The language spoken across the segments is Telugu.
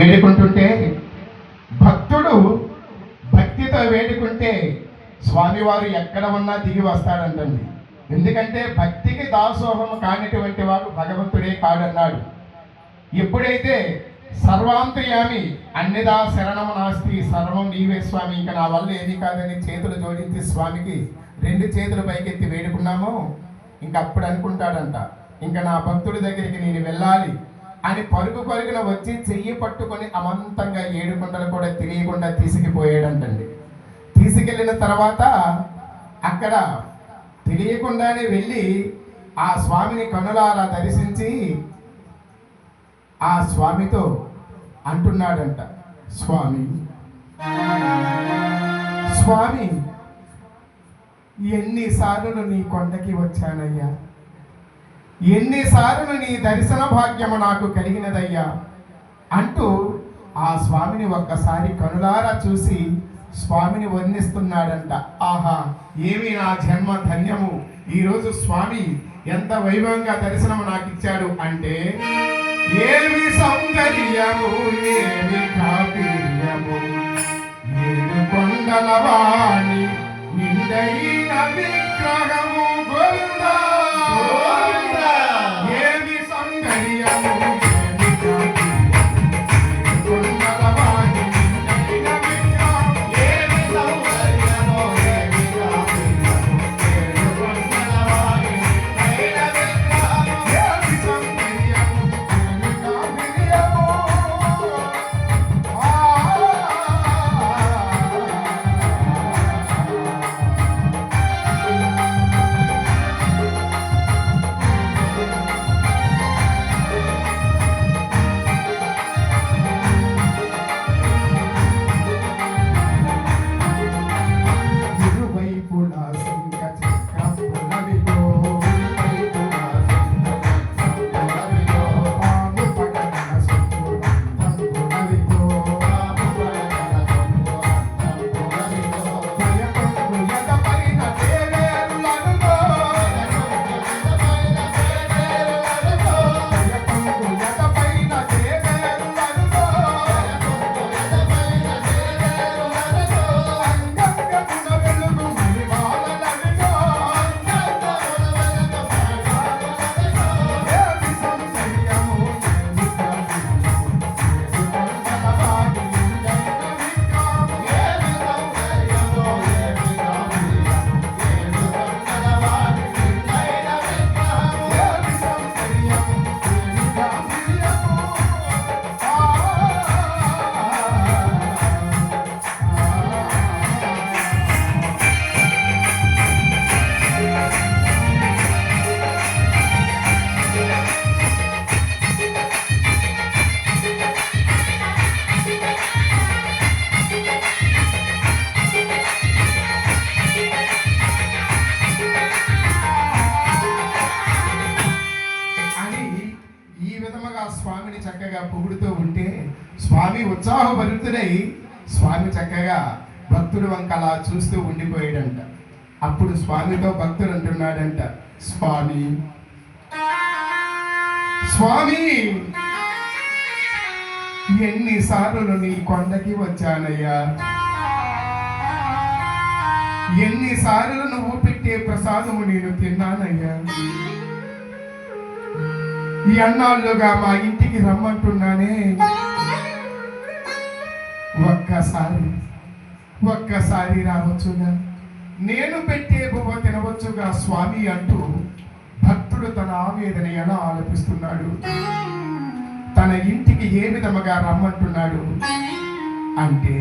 వేడుకుంటుంటే భక్తుడు భక్తితో వేడుకుంటే స్వామివారు ఎక్కడ ఉన్నా దిగి వస్తాడంటండి. ఎందుకంటే భక్తికి దాసోహం కానిటువంటి వాడు భగవంతుడే కాడన్నాడు. ఎప్పుడైతే సర్వాంతర్యామి అన్నిదా శరణము నాస్తి సర్వం నీవే స్వామి ఇంకా నా వల్ల ఏది కాదని చేతులు జోడించి స్వామికి రెండు చేతులు పైకెత్తి వేడుకున్నామో ఇంక అప్పుడు అనుకుంటాడంట. ఇంకా నా భక్తుడి దగ్గరికి నేను వెళ్ళాలి. అని పరుగు పరుగున వచ్చి చెయ్యి పట్టుకొని అమంతంగా ఏడు గుంటలు కూడా తెలియకుండా తీసుకుపోయాడంటండి. తీసుకెళ్ళిన తర్వాత అక్కడ తెలియకుండానే వెళ్ళి ఆ స్వామిని కనులారా దర్శించి ఆ స్వామితో అంటున్నాడంట స్వామి స్వామి ఎన్నిసార్లు నీ కొండకి వచ్చానయ్యా? ఎన్నిసార్లు నీ దర్శన భాగ్యము నాకు కలిగినదయ్యా? అంటూ ఆ స్వామిని ఒక్కసారి కనులారా చూసి స్వామిని వర్ణిస్తున్నాడంట. ఆహా ఏమి నా జన్మ ధన్యము? ఈరోజు స్వామి ఎంత వైభవంగా దర్శనము నాకు ఇచ్చాడు అంటే ఏమి సౌందర్యము ఏమి కావ్యము ఏడు కొండల వాణి నిండైన విగ్రహము గోవిందా స్వామి ఉత్సాహభరితుడై స్వామి చక్కగా భక్తుడు వంక అలా చూస్తూ ఉండిపోయాడంట. అప్పుడు స్వామితో భక్తుడు అంటున్నాడంట స్వామి స్వామి ఎన్నిసార్లు నీ కొండకి వచ్చానయ్యా? ఎన్నిసార్లు నువ్వు పెట్టే ప్రసాదము నేను తిన్నానయ్యా? ఈ అన్నాళ్ళుగా మా ఇంటికి రమ్మంటున్నానే ఒక్కసారి ఒక్కసారి రావచ్చుగా. నేను పెట్టే బువ్వ తినవచ్చుగా స్వామి అంటూ భక్తుడు తన ఆవేదన ఎలా ఆలపిస్తున్నాడు. తన ఇంటికి ఏ విధముగా రమ్మంటున్నాడు? అంటే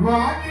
rock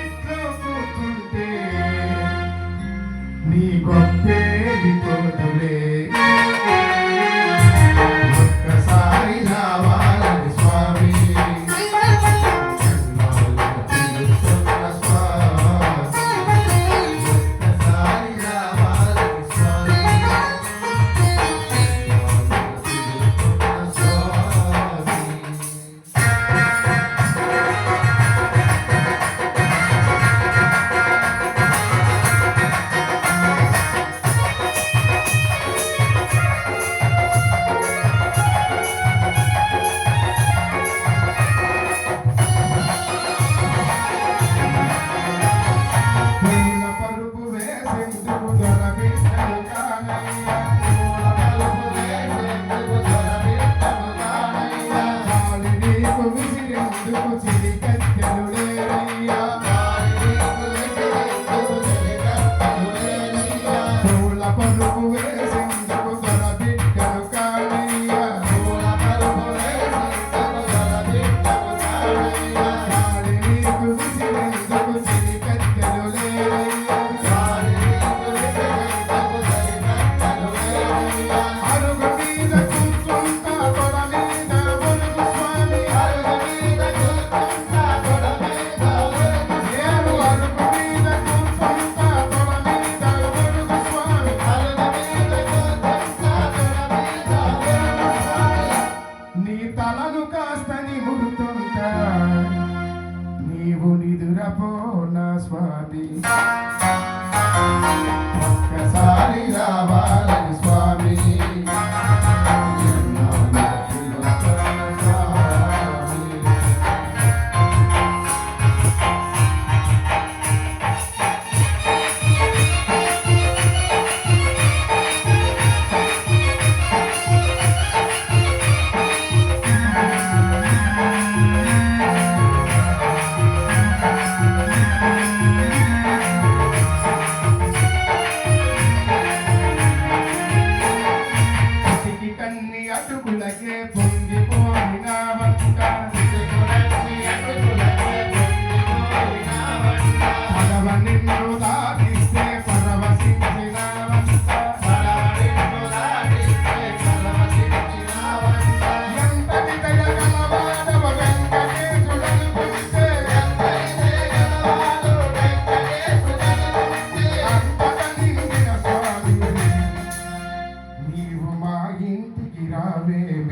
నా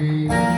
free.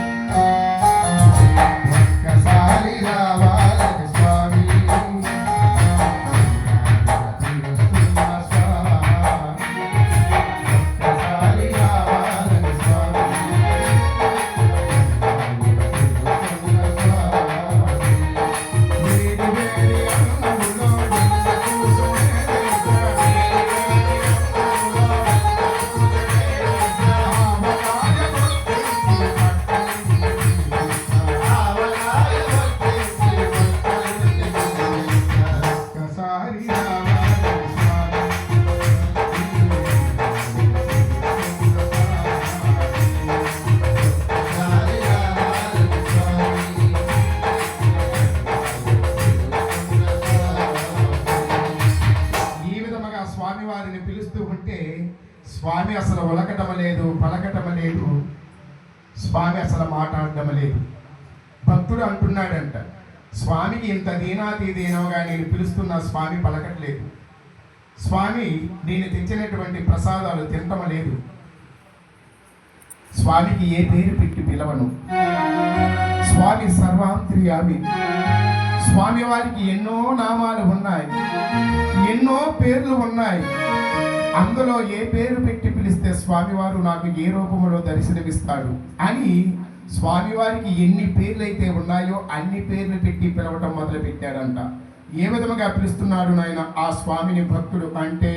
వారిని పిలుస్తూ ఉంటే స్వామి అసలు ఒలకటం లేదు పలకటం లేదు స్వామి అసలు మాట్లాడటం లేదు భక్తుడు అంటున్నాడంట స్వామికి ఇంత దీనాతి దీనముగా నేను పిలుస్తున్న స్వామి పలకట్లేదు. స్వామి నేను తెచ్చినటువంటి ప్రసాదాలు తినటం లేదు స్వామికి ఏ పేరు పెట్టి పిలవను? స్వామి సర్వాంత్రియామి. స్వామి వారికి ఎన్నో నామాలు ఉన్నాయి. ఎన్నో పేర్లు ఉన్నాయి. అందులో ఏ పేరు పెట్టి పిలిస్తే స్వామివారు నాకు ఏ రూపంలో దర్శనమిస్తాడు అని స్వామివారికి ఎన్ని పేర్లు అయితే ఉన్నాయో అన్ని పేర్లు పెట్టి పిలవటం మొదలు పెట్టాడంట ఏ విధముగా పిలుస్తున్నాడు నాయన? ఆ స్వామిని భక్తుడు అంటే